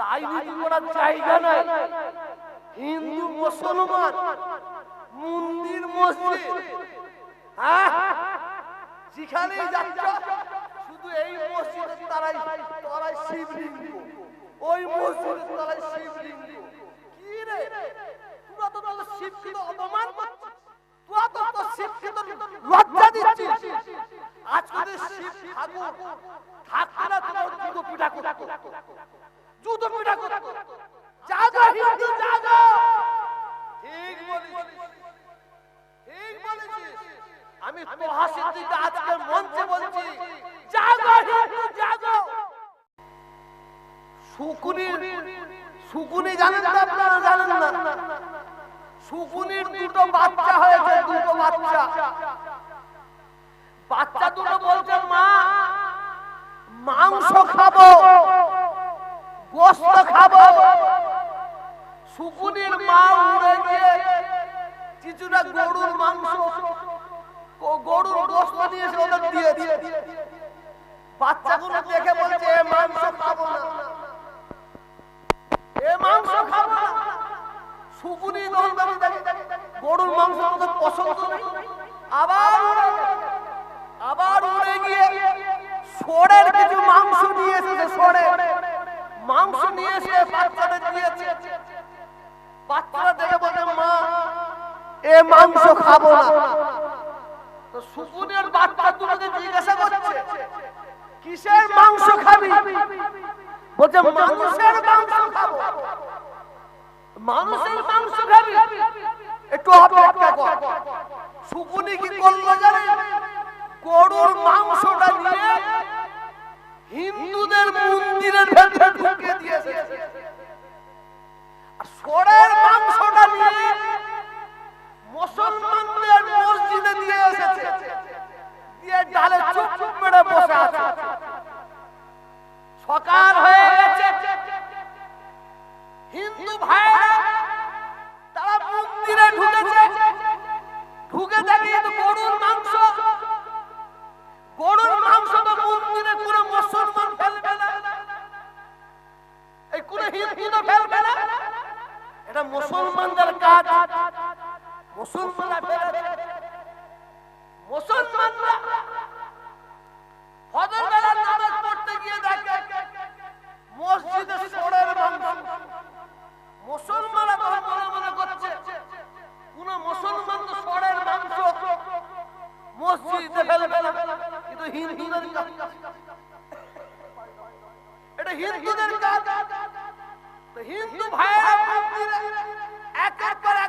রাজনীতি করার জায়গা নাই। হিন্দু, মুসলমান, মন্দির, মসজিদ। হ্যাঁ? যেখানেই যাচ্ছ, শুধু এই মসজিদের তারাই তারাই শিবলিঙ্গ। ওই মসজিদের তারাই শিবলিঙ্গ। কি রে? তোরা তো শিবকে তো অপমান করছিস। তোরা তো তোর শিবকে তো লজ্জা দিচ্ছিস। আজকে শিব ঠাকুর। না তোমার পিঠা করতো জুতো পিঠা করতো জাগো হিন্দু জাগো ঠিক বলেছিস ঠিক বলেছিস বাচ্চা হয়েছে, দুটো মা, মাংস খাব, গোস্ত খাব। শুকুনির মা উড়ে গিয়ে কিছুটা গরুর মাংস ও গরুর গোস্ত নিয়ে এসে ওদের দিয়েছে বাচ্চাগুলো দেখে বলছে এ মাংস খাব না। এ মাংস খাব না। দেখে দেখে গরুর মাংস ওদের পছন্দ আবার উড়ে আবার উড়ে গিয়ে সরের কিছু মাংস নিয়ে এসেছে সরে মাংস নিয়ে এসে বাচ্চাদের দিয়েছে। বাচ্চারা দেখে বলে মা এ মাংস খাব না। তো সুকুনের বাচ্চা দুটোকে জিজ্ঞাসা করছে কিসের মাংস খাবি? বলছে মানুষের মাংস খাব। মানুষের মাংস খাবি? একটু অপেক্ষা কর। শুকুনি কি করল জানেন গরুর মাংসটা নিয়ে হিন্দুদের মন্দিরের হিন্দু ভাইরা তারা মন্দিরে ঢুকেছে। ঢুকে দেখি গরুর মাংস। গরুর মাংস তো মন্দিরে কোনো মুসলমান ফেলবে না। এই কোনো হিন্দু তো ফেলবে না। এটা মুসলমানদের কাজ। মুসলমানরা ফেলে মুসলমানরা ফজর বেলার নামাজ পড়তে গিয়ে দেখে, মসজিদে সোরের মাংস। মুসলমানরা তখন মনে মনে করছে, কোন মুসলমান তো সোরের মাংস মসজিদে ফেলবে না, কিন্তু হিন্দুদের এটা তো হিন্দু ভাইয়েরা এক এক জড়া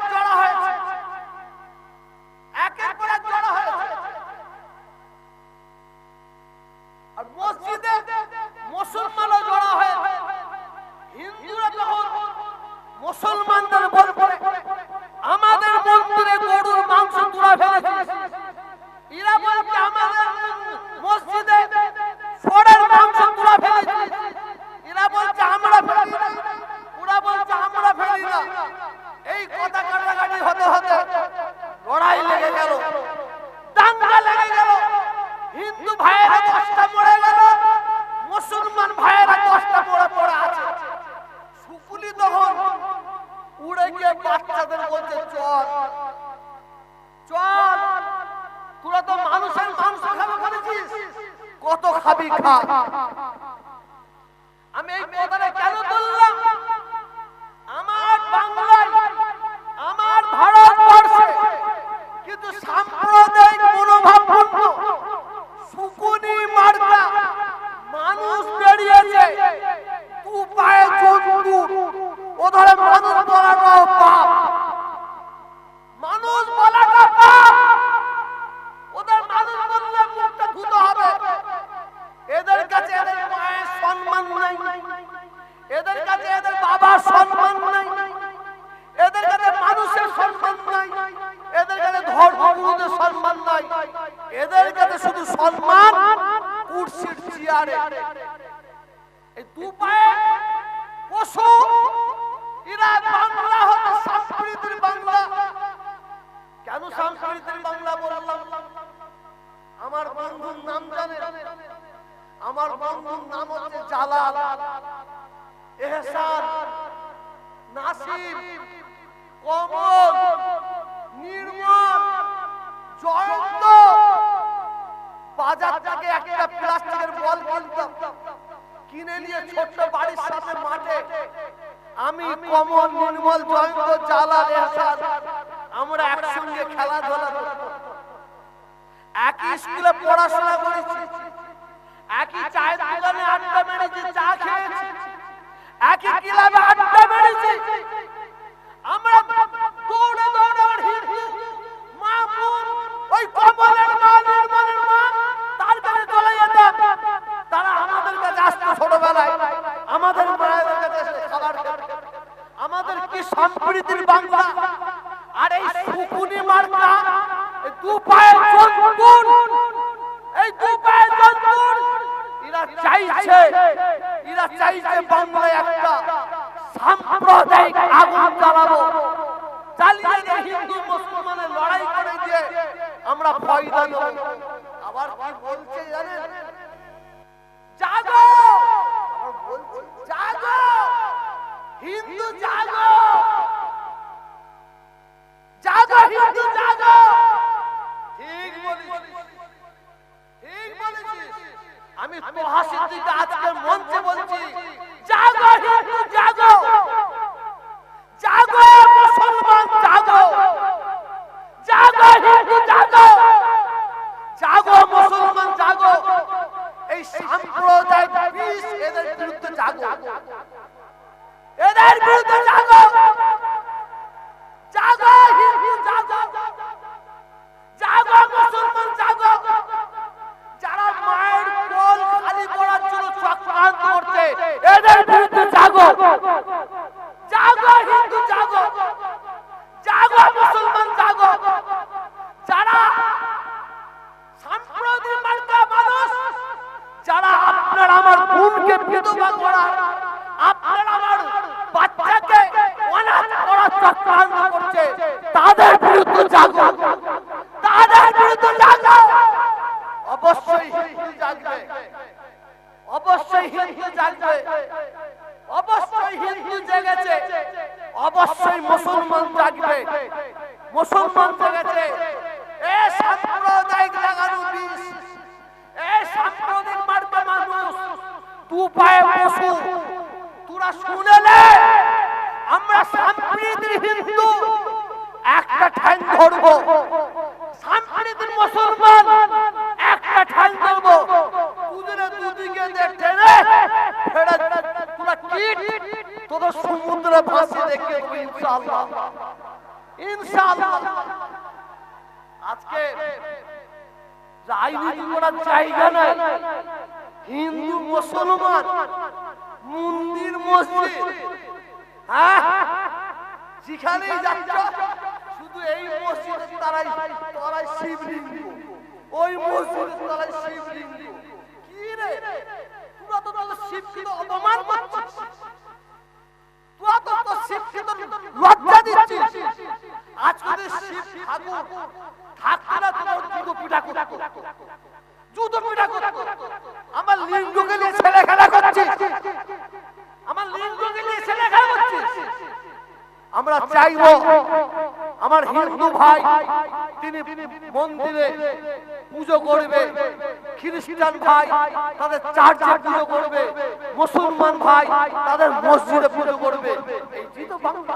সংস্কৃতির বাংলা বললাম। আমার বন্ধুর নাম জানেন আমার বন্ধুর নাম হচ্ছে জালাল। এহসান নাসিব কমল, নির্মল, জয়ন্ত। বাজার থেকে একটা প্লাস্টিকের বল কিনতাম। কিনে নিয়ে ছোট্ট বাড়ির সাথে মাঠে। আমি কমল, নির্মল, জয়ন্ত, জালাল, এহসান। আমরা একসঙ্গে খেলাধুলা একই স্কুলে পড়াশোনা করেছি। একই চায়ের দোকানে আড্ডা মেরেছি চা খেয়েছি। একই ক্লাবে আড্ডা মেরেছি। আমরা দৌড়ে দৌড়ে মা ওই কমলের মা এরা চাইছে বাংলায় একটা সাম্প্রদায়িক আগুন জ্বালাবো। চালিয়ে হিন্দু, মুসলমানের লড়াই করে দিয়ে আমরা ফয়দা নেব। আবার কি বলছে জানেন? জাগো! জাগো! হিন্দু জাগো! তু পায়ে পশু তোরা শুনে নে। আমরা সাম্প্রীতির হিন্দু। একটা ঠ্যাং ধরবো। সাম্প্রীতির মুসলমান। একটা ঠ্যাং ধরবো। দুদিনে দুদিকে দিয়ে টেনে ফেড়ে তোরা কিট? তোদের সমুদ্রে ভাসিয়ে দেখে ইনশাআল্লাহ। ইনশাআল্লাহ। আজকে রাজনীতি করার জায়গা নাই। হিন্দু মুসলমান মন্দির মসজিদ। হ্যাঁ? যেখানেই যাচ্ছ, শুধু এই মসজিদের তারাই তারাই শিবলিঙ্গ। ওই মসজিদের তারাই শিবলিঙ্গ। কি রে? তোরা তো শিবকে অপমান করছিস। তোরা তো তো শিবকে লজ্জা দিচ্ছিস। আজকে শিব ঠাকুর না তোমার জুতো পিঠা করতো। জুতো পিঠা আমার লিঙ্গকে নিয়ে ছেলে করছিস। আমার লিঙ্গকে নিয়ে ছেলে করছিস। আমরা আমার হিন্দু ভাই, তিনি মন্দিরে পুজো করবে। খ্রিস্টান ভাই, তাদের চার্চে পুজো করবে। মুসলমান ভাই, তাদের মসজিদে পুজো করবে। এই তো বাংলা।